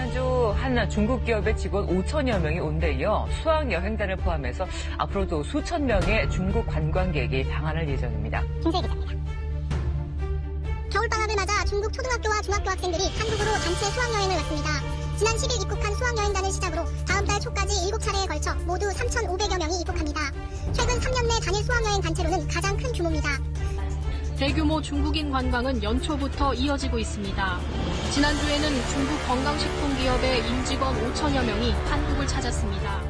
입국한 중국 기업의 직원 5천여 명이 온데 이어 수학 여행단을 포함해서 앞으로도 수천 명의 중국 관광객이 방한할 예정입니다. 김세 기자입니다. 겨울방학을 맞아 중국 초등학교와 중학교 학생들이 한국으로 단체 수학여행을 왔습니다. 지난 10일 입국한 수학여행단을 시작으로 다음 달 초까지 7차례에 걸쳐 모두 3,500여 명이 입국합니다. 최근 3년 내 단일 수학여행 단체로는 가장 큰 규모입니다. 대규모 중국인 관광은 연초부터 이어지고 있습니다. 지난주에는 중국 건강식품 기업의 임직원 5천여 명이 한국을 찾았습니다.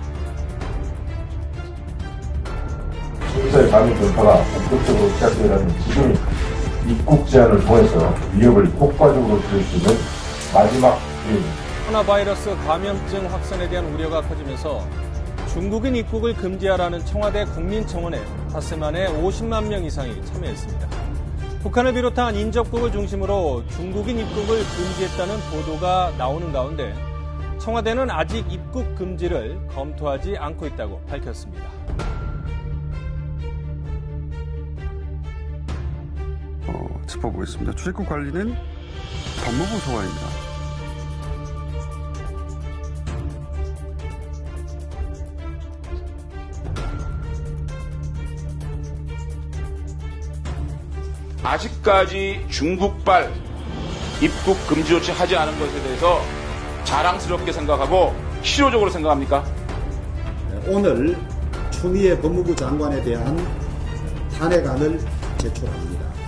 소비자의 감염 전파가 본격적으로 시작되려는 지금 입국 제한을 통해서 위협을 효과적으로 줄일 수 있는 마지막 기회입니다. 코로나 바이러스 감염증 확산에 대한 우려가 커지면서 중국인 입국을 금지하라는 청와대 국민청원에 닷새 만에 50만 명 이상이 참여했습니다. 북한을 비롯한 인접국을 중심으로 중국인 입국을 금지했다는 보도가 나오는 가운데 청와대는 아직 입국 금지를 검토하지 않고 있다고 밝혔습니다. 어, 짚어보겠습니다. 출입국 관리는 법무부 소관입니다. 아직까지 중국발 입국 금지 조치 하지 않은 것에 대해서 자랑스럽게 생각하고 실효적으로 생각합니까? 오늘 추미애 법무부 장관에 대한 탄핵안을 제출합니다.